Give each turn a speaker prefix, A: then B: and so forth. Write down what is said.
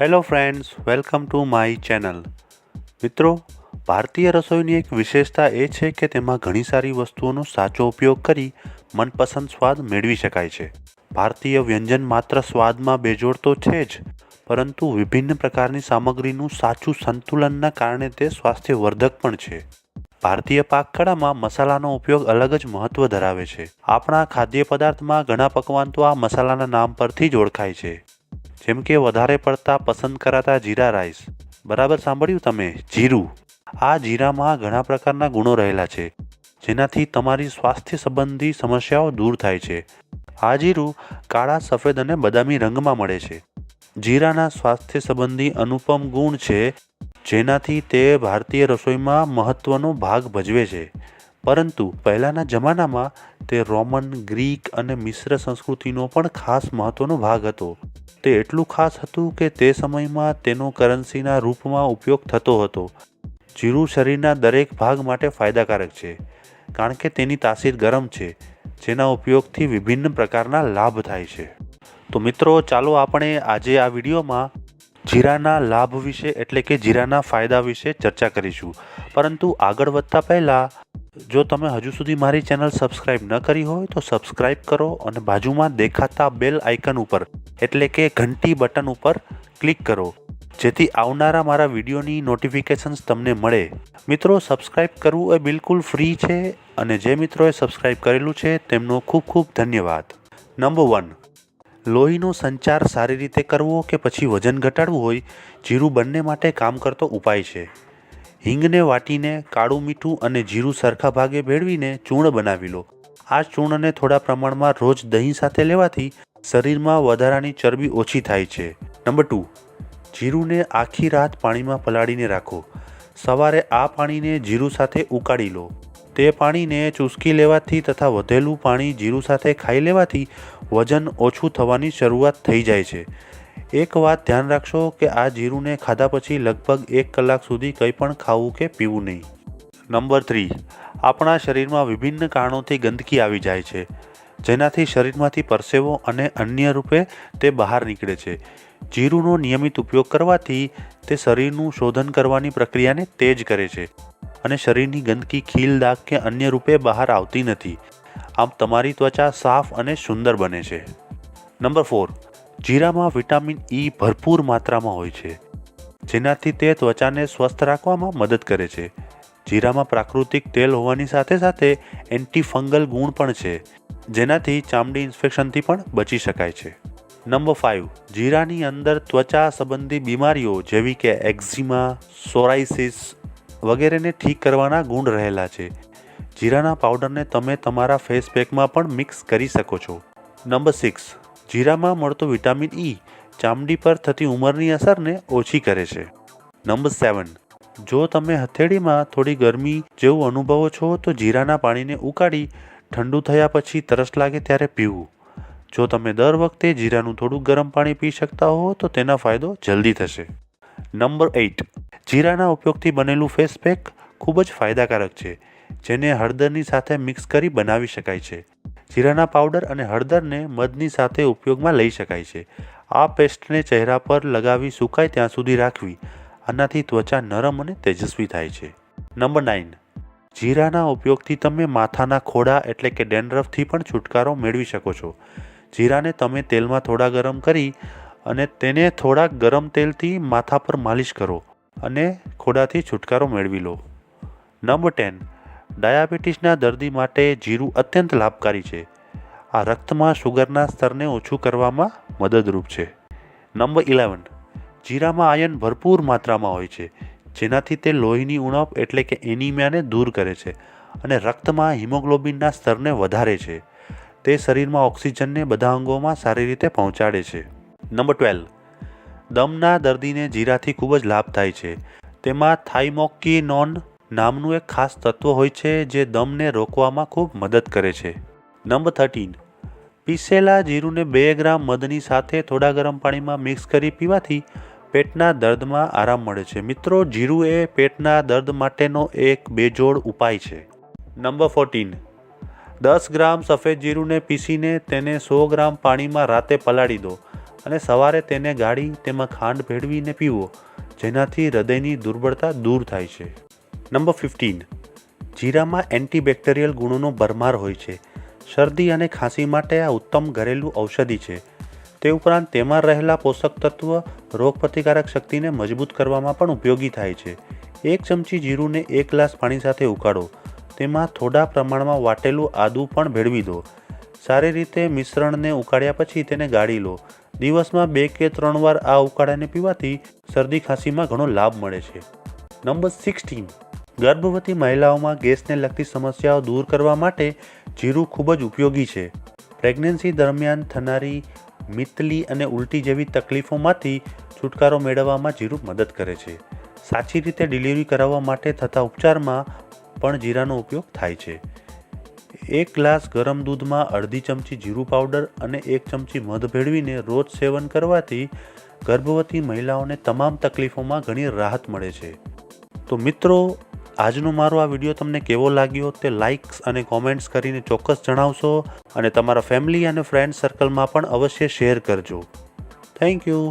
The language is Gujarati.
A: Hello friends welcome to my channel મિત્રો, ભારતીય રસોઈની એક વિશેષતા એ છે કે તેમાં ઘણી સારી વસ્તુઓનો સાચો ઉપયોગ કરી મનપસંદ સ્વાદ મેળવી શકાય છે. ભારતીય વ્યંજન માત્ર સ્વાદમાં બેજોડ તો છે જ, પરંતુ વિભિન્ન પ્રકારની સામગ્રીનું સાચું સંતુલનના કારણે તે સ્વાસ્થ્યવર્ધક પણ છે. ભારતીય પાકકળામાં મસાલાનો ઉપયોગ અલગ જ મહત્વ ધરાવે છે. આપણા ખાદ્ય પદાર્થમાં ઘણા પકવાન તો આ મસાલાના નામ પરથી જ ઓળખાય છે. જેમ કે વધારે પડતા પસંદ કરાતા જીરા રાઈસ. બરાબર સાંભળ્યું તમે? જીરું. આ જીરામાં ઘણા પ્રકારના ગુણો રહેલા છે, જેનાથી તમારી સ્વાસ્થ્ય સંબંધી સમસ્યાઓ દૂર થાય છે. આ જીરું કાળા, સફેદ અને બદામી રંગમાં મળે છે. જીરાના સ્વાસ્થ્ય સંબંધી અનુપમ ગુણ છે, જેનાથી તે ભારતીય રસોઈમાં મહત્વનો ભાગ ભજવે છે. પરંતુ પહેલાંના જમાનામાં તે રોમન, ગ્રીક અને મિશ્ર સંસ્કૃતિનો પણ ખાસ મહત્વનો ભાગ હતો. તે એટલું ખાસ હતું કે તે સમયમાં તેનો કરન્સીના રૂપમાં ઉપયોગ થતો હતો જીરું શરીરના દરેક ભાગ માટે ફાયદાકારક છે, કારણ કે તેની તાસીર ગરમ છે, જેના ઉપયોગથી વિભિન્ન પ્રકારના લાભ થાય છે. તો મિત્રો, ચાલો આપણે આજે આ વિડીયોમાં જીરાના લાભ વિશે એટલે કે જીરાના ફાયદા વિશે ચર્ચા કરીશું. પરંતુ આગળ વધતા પહેલાં જો તમે હજુ સુધી મારી ચેનલ સબસ્ક્રાઇબ ન કરી હોય તો સબસ્ક્રાઇબ કરો અને બાજુમાં દેખાતા બેલ આઇકન ઉપર, એટલે કે ઘંટી બટન ઉપર ક્લિક કરો, જેથી આવનારા મારા વિડીયોની નોટિફિકેશન્સ તમને મળે. મિત્રો, સબસ્ક્રાઇબ કરવું એ બિલકુલ ફ્રી છે અને જે મિત્રોએ સબસ્ક્રાઇબ કરેલું છે તેમનો ખૂબ ખૂબ ધન્યવાદ. નંબર વન લોહીનો સંચાર સારી રીતે કરવો કે પછી વજન ઘટાડવું હોય, જીરું બંને માટે કામ કરતો ઉપાય છે. હિંગને વાટીને કાળું મીઠું અને જીરું સરખા ભાગે ભેળવીને ચૂર્ણ બનાવી લો. આ ચૂર્ણને થોડા પ્રમાણમાં રોજ દહીં સાથે લેવાથી શરીરમાં વધારાની ચરબી ઓછી થાય છે. નંબર ટુ, જીરુંને આખી રાત પાણીમાં પલાળીને રાખો. સવારે આ પાણીને જીરું સાથે ઉકાળી લો. તે પાણીને ચૂસકી લેવાથી તથા વધેલું પાણી જીરું સાથે ખાઈ લેવાથી વજન ઓછું થવાની શરૂઆત થઈ જાય છે. એક વાત ધ્યાન રાખશો કે આ જીરુંને ખાધા પછી લગભગ એક કલાક સુધી કંઈ પણ ખાવું કે પીવું નહીં. નંબર થ્રી, આપણા શરીરમાં વિભિન્ન કારણોથી ગંદકી આવી જાય છે, જેનાથી શરીરમાંથી પરસેવો અને અન્ય રૂપે તે બહાર નીકળે છે. જીરુંનો નિયમિત ઉપયોગ કરવાથી તે શરીરનું શોધન કરવાની પ્રક્રિયાને તેજ કરે છે અને શરીરની ગંદકી ખીલ દાગ કે અન્ય રૂપે બહાર આવતી નથી. આમ તમારી ત્વચા સાફ અને સુંદર બને છે. નંબર ફોર જીરામાં વિટામિન ઈ ભરપૂર માત્રામાં હોય છે. જેનાથી તે ત્વચાને સ્વસ્થ રાખવામાં મદદ કરે છે. જીરામાં પ્રાકૃતિક તેલ હોવાની સાથે સાથે એન્ટીફંગલ ગુણ પણ છે, જેનાથી ચામડી ઇન્ફેક્શનથી પણ બચી શકાય છે. નંબર ફાઇવ જીરાની અંદર ત્વચા સંબંધી બીમારીઓ જેવી કે એક્ઝિમા સોરાઇસિસ વગેરેને ઠીક કરવાના ગુણ રહેલા છે. જીરાના પાવડરને તમે તમારા ફેસ પેકમાં પણ મિક્સ કરી શકો છો. નંબર સિક્સ જીરામાં મળતો વિટામિન ઈ ચામડી પર થતી ઉંમરની અસરને ઓછી કરે છે. Number seven. જો તમે હથેળીમાં થોડી ગરમી જેવું અનુભવો છો, તો જીરાના પાણીને ઉકાળી ઠંડુ થયા પછી તરસ લાગે ત્યારે પીવું. જો તમે દર વખતે જીરાનું થોડું ગરમ પાણી પી શકતા હો, તો તેના ફાયદો જલ્દી થશે. નંબર એઇટ જીરાના ઉપયોગથી બનેલું ફેસ પેક ખૂબ જ ફાયદાકારક છે, જેને હળદરની સાથે મિક્સ કરી બનાવી શકાય છે. જીરાના પાવડર અને હળદરને મધની સાથે ઉપયોગમાં લઈ શકાય છે. આ પેસ્ટને ચહેરા પર લગાવી સુકાય ત્યાં સુધી રાખવી. આનાથી ત્વચા નરમ અને તેજસ્વી થાય છે. Number nine. જીરાના ઉપયોગથી તમે માથાના ખોડા એટલે કે ડેન્ડ્રફથી પણ છુટકારો મેળવી શકો છો. જીરાને તમે તેલમાં થોડા ગરમ કરી અને તેને થોડાક ગરમ તેલથી માથા પર માલિશ કરો અને ખોડાથી છુટકારો મેળવી લો. Number ten. ડાયાબિટીસના દર્દી માટે જીરું અત્યંત લાભકારી છે. આ રક્તમાં શુગરના સ્તરને ઓછું કરવામાં મદદરૂપ છે. Number eleven. જીરામાં આયન ભરપૂર માત્રામાં હોય છે, જેનાથી તે લોહીની ઉણપ એટલે કે એનિમિયાને દૂર કરે છે અને રક્તમાં હિમોગ્લોબિનના સ્તરને વધારે છે. તે શરીરમાં ઓક્સિજનને બધા અંગોમાં સારી રીતે પહોંચાડે છે. Number twelve. દમના દર્દીને જીરાથી ખૂબ જ લાભ થાય છે. તેમાં થાઇમોકીનોન નામનું એક ખાસ તત્વ હોય છે જે દમને રોકવામાં ખૂબ મદદ કરે છે. Number thirteen. પીસેલા જીરુંને બે ગ્રામ મધની સાથે થોડા ગરમ પાણીમાં મિક્સ કરી પીવાથી પેટના દર્દમાં આરામ મળે છે. મિત્રો, જીરું એ પેટના દર્દ માટેનો એક બેજોડ ઉપાય છે. Number fourteen. દસ ગ્રામ સફેદ જીરુંને પીસીને તેને સો ગ્રામ પાણીમાં રાતે પલાળી દો અને સવારે તેને ગાળી, તેમાં ખાંડ ભેળવીને પીવો, જેનાથી હૃદયની દુર્બળતા દૂર થાય છે. Number fifteen. જીરામાં એન્ટીબેક્ટેરિયલ ગુણોનો ભરમાર હોય છે. શરદી અને ખાંસી માટે આ ઉત્તમ ઘરેલું ઔષધિ છે. તે ઉપરાંત તેમાં રહેલા પોષક તત્વ રોગપ્રતિકારક શક્તિને મજબૂત કરવામાં પણ ઉપયોગી થાય છે. એક ચમચી જીરુંને એક ગ્લાસ પાણી સાથે ઉકાળો. તેમાં થોડા પ્રમાણમાં વાટેલું આદું પણ ભેળવી દો. સારી રીતે મિશ્રણને ઉકાળ્યા પછી તેને ગાળી લો. દિવસમાં બે કે ત્રણ વાર આ ઉકાળાને પીવાથી શરદી ખાંસીમાં ઘણો લાભ મળે છે. Number sixteen. ગર્ભવતી મહિલાઓમાં ગેસને લગતી સમસ્યાઓ દૂર કરવા માટે જીરું ખૂબ જ ઉપયોગી છે. પ્રેગ્નન્સી દરમિયાન થનારી મિતલી અને ઉલટી જેવી તકલીફોમાંથી છુટકારો મેળવવામાં જીરું મદદ કરે છે. સાચી રીતે ડિલિવરી કરાવવા માટે થતા ઉપચારમાં પણ જીરાનો ઉપયોગ થાય છે. એક ગ્લાસ ગરમ દૂધમાં અડધી ચમચી જીરું પાવડર અને એક ચમચી મધ ભેળવીને રોજ સેવન કરવાથી ગર્ભવતી મહિલાઓને તમામ તકલીફોમાં ઘણી રાહત મળે છે. તો મિત્રો આજનો મારો આ વીડિયો તમને કેવો લાગ્યો તે લાઇક્સ અને કોમેન્ટ્સ કરીને ચોક્કસ જણાવશો અને તમારા ફેમિલી અને ફ્રેન્ડ સર્કલમાં પણ અવશ્ય શેર કરજો. Thank you